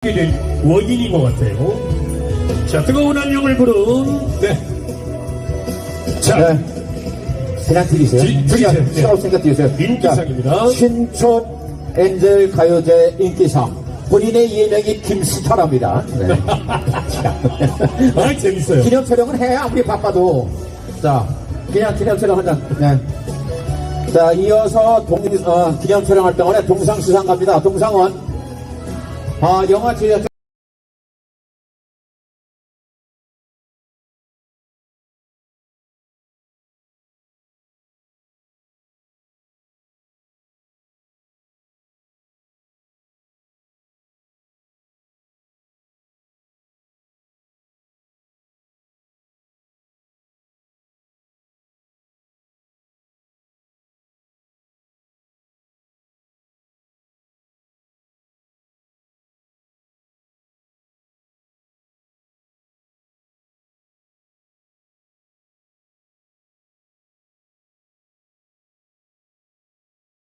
된 원인인 것 같아요. 자, 뜨거운 한영을 부른, 네. 자, 네. 그냥 드리세요. 드- 드리세요. 시간 없으니까 드리세요. 인기상입니다. 자, 신촌 엔젤 가요제 인기상. 본인의 예명이 김스타랍니다. 네. 아, 재밌어요. 기념 촬영은 해, 아무리 바빠도. 자, 그냥 기념 촬영 한장. 네. 자, 이어서 동, 어, 기념 촬영할 동안에 동상 수상 갑니다. 동상 은, 아, 영화 제작